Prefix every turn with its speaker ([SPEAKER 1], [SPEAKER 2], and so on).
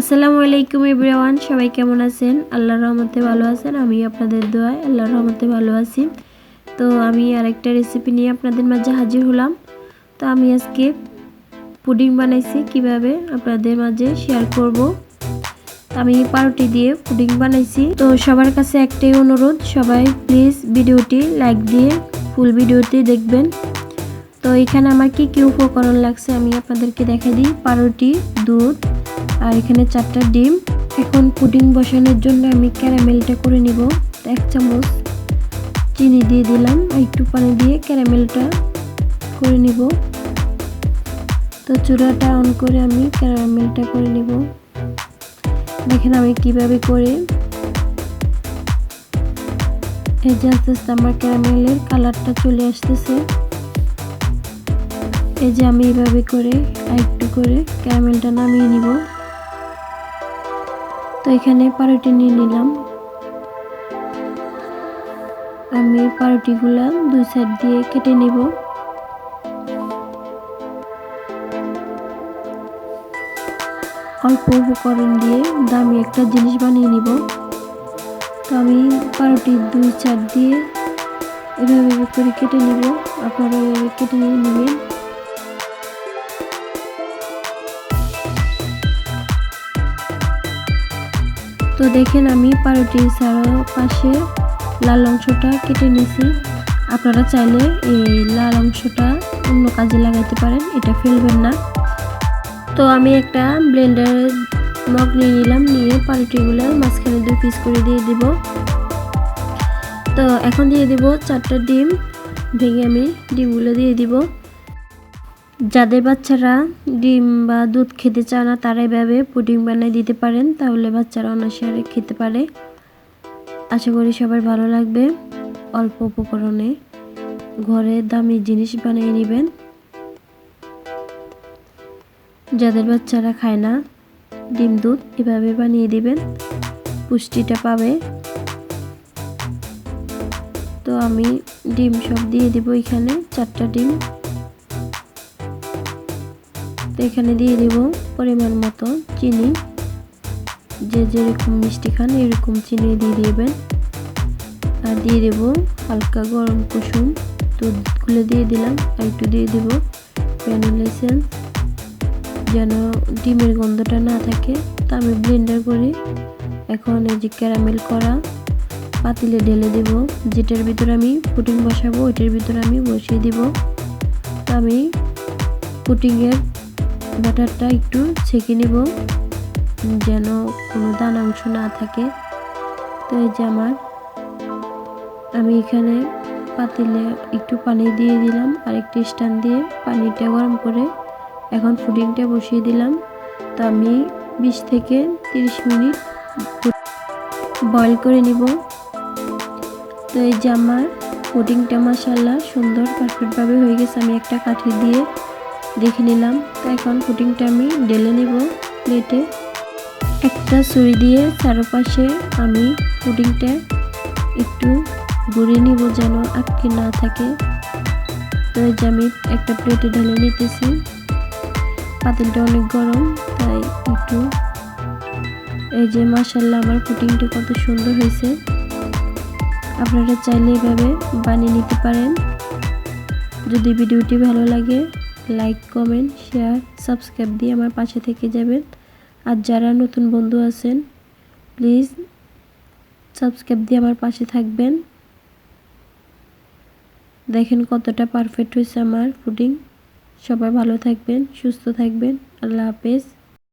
[SPEAKER 1] আসসালামু আলাইকুম এভরিওয়ান, সবাই কেমন আছেন? আল্লাহর রহমতে ভালো আছেন আমি আপনাদের দোয়ায় আল্লাহর রহমতে ভালো আছি। তো আমি আরেকটা রেসিপি নিয়ে আপনাদের মাঝে হাজির হলাম। তো আমি আজকে পুডিং বানাইছি, কীভাবে আপনাদের মাঝে শেয়ার করব। আমি পাউরুটি দিয়ে পুডিং বানাইছি। তো সবার কাছে একটাই অনুরোধ, সবাই প্লিজ ভিডিওটি লাইক দিয়ে ফুল ভিডিওটি দেখবেন। তো এখানে আমার কি কী উপকরণ লাগছে আমি আপনাদেরকে দেখাই দিই। পাউরুটি, দুধ আর এখানে চারটা ডিম। এখন পুডিং বসানোর জন্য আমি ক্যারামেলটা করে নিব। এক চামচ চিনি দিয়ে দিলাম। একটু পানি দিয়ে ক্যারামেলটা করে নিব। তো চূড়াটা অন করে আমি ক্যারামেলটা করে নিব। দেখেন আমি কীভাবে করে এই যে আস্তে আস্তে আমার ক্যারামেলের কালারটা চলে আসতেছে। এই যে আমি এইভাবে করে একটু করে ক্যারামেলটা নামিয়ে নিব। এখানে পাউরুটি নিয়ে নিলাম। আমি পাউরুটিগুলো দুই সাইড দিয়ে কেটে নিব। অল্প উপকরণ দিয়ে দামি একটা জিনিস বানিয়ে নিব। তো আমি পাউরুটির দুই সাইড দিয়ে এভাবে করে কেটে নিব। আপনারা এভাবে কেটে নিয়ে নেবেন। তো দেখেন আমি পাউরুটির ছাড়া পাশে লাল অংশটা কেটে নিয়েছি। আপনারা চাইলে এই লাল অংশটা অন্য কাজে লাগাইতে পারেন, এটা ফেলবেন না। তো আমি একটা ব্লেন্ডারের মগ নিয়ে নিলাম, নিয়ে পাউরুটিগুলো মাঝখানে দু পিস করে দিয়ে দিব। তো এখন দিয়ে দিব চারটা ডিম, ভেঙে আমি ডিমগুলো দিয়ে দিব। যাদের বাচ্চারা ডিম বা দুধ খেতে চায় না, তারা এভাবে পুডিং বানিয়ে দিতে পারেন। তাহলে বাচ্চারা অনাসারে খেতে পারে। আশা করি সবার ভালো লাগবে। অল্প উপকরণে ঘরে দামি জিনিস বানিয়ে নেবেন। যাদের বাচ্চারা খায় না, ডিম, দুধ এভাবে বানিয়ে দিবেন। পুষ্টিটা পাবে। তো আমি ডিম সব দিয়ে দিব এখানে। চারটা ডিম। তো এখানে দিয়ে দেব পরিমাণ মতো চিনি। যে যেরকম মিষ্টি খান এরকম চিনি দিয়ে দিবেন। আর দিয়ে দেব হালকা গরম কুসুম। দুধ খুলে দিয়ে দিলাম, আর একটু দিয়ে দেব ভ্যানিলা যেন ডিমের গন্ধটা না থাকে। তা আমি ব্লেন্ডার করি এখন এই যে ক্যারামেল করা পাতিলে ঢেলে দেব। যেটার ভিতরে আমি পুটিং বসাবো, ওইটার ভিতরে আমি বসিয়ে দিব। আমি পুটিংয়ের ব্যাটারটা একটু ছেঁকে নেব যেন কোনো দানা অংশ না থাকে। তো এই যে আমার, আমি এখানে পাতিলে একটু পানি দিয়ে দিলাম আর একটি স্ট্যান্ড দিয়ে পানিটা গরম করে এখন ফুডিংটা বসিয়ে দিলাম। তো আমি বিশ থেকে তিরিশ মিনিট বয়েল করে নিব। তো এই যে আমার পুডিংটা মাসাল্লাহ সুন্দর পারফেক্টভাবে হয়ে গেছে। আমি একটা কাঠি দিয়ে দেখে নিলাম। তো এখন পুডিংটা আমি ঢেলে নিব প্লেটে। একটা ছুরি দিয়ে চারপাশে আমি পুডিংটা একটু গুঁড়ে নিব যেন আটকে না থাকে। তো যে আমি একটা প্লেটে ঢেলে নিতেছি। পাতিলটা অনেক গরম, তাই একটু এই যে মাসাল্লাহ আমার পুডিংটা কত সুন্দর হয়েছে। আপনারা চাইলে এভাবে বানিয়ে নিতে পারেন। যদি ভিডিওটি ভালো লাগে লাইক কমেন্ট শেয়ার সাবস্ক্রাইব দিয়ে আমার পাশে থেকে যাবেন। আর যারা নতুন বন্ধু আছেন প্লিজ সাবস্ক্রাইব দিয়ে আমার পাশে থাকবেন। দেখেন কতটা পারফেক্ট হয়েছে আমার ফুডিং সবাই ভালো থাকবেন, সুস্থ থাকবেন। আল্লাহ হাফেজ।